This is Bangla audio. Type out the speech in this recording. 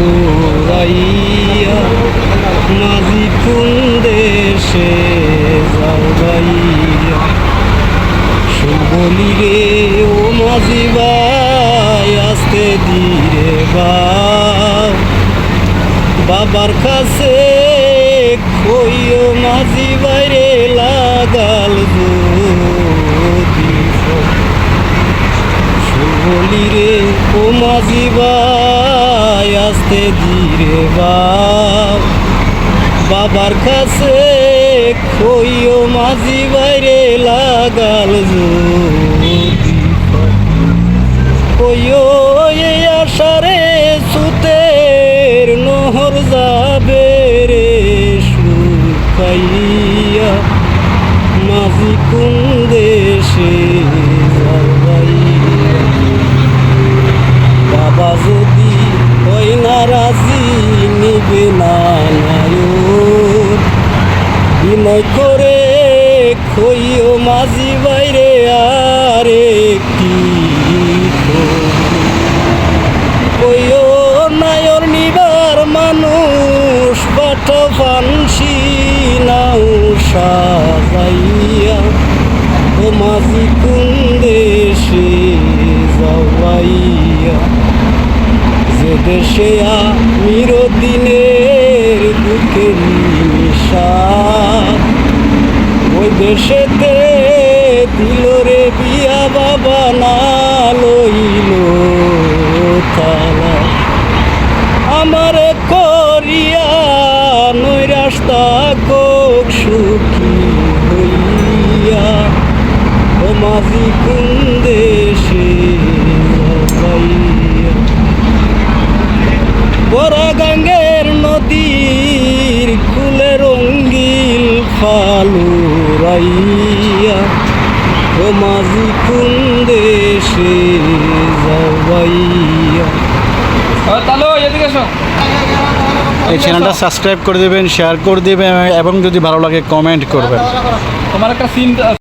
ঘুরাইয়া নদী কোন দেশে যাইয়া সুবলি রে ও মাঝি ভাই, আসতে ধীরে বাবার কাছে খইও মাঝি বাইরে লাগাল শুভলি রে ও মাঝি ভাই আসতে ধীরে বাবার কাছে কইও মাঝি বাইরে লাগাল কইও এই আশারে সুতের নহর যাবে রে শুকাইয়া। মাঝি কোন দেশে যাবাইয়া বাবা যদি হয় না রাজি নিবে না নায়ক বিনয় করে খইও মাঝি বাইরে, আর কইও নায়র নিবার মানুষ, বাট ফানসি নাও সাজাইয়া। ও মাঝি কোন দেশে যাওয়াইয়া। যে দেশে আমির দিনের বুকের নিশাদ দেশেতে দিল রে বিয়া বাবা না লইল তালা আমার করিয়া নই রাস্তা কোক সুখী হইয়া, ও মাঝি কোন দেশে যাইয়া বড় গাঙ্গের নদীর ফালুরাইয়া ও মাঝি কোন দেশে যাওয়াইয়া এই চ্যানেলটা সাবস্ক্রাইব করে দেবেন শেয়ার করে দেবেন এবং যদি ভালো লাগে কমেন্ট করবেন। তোমার একটা সিন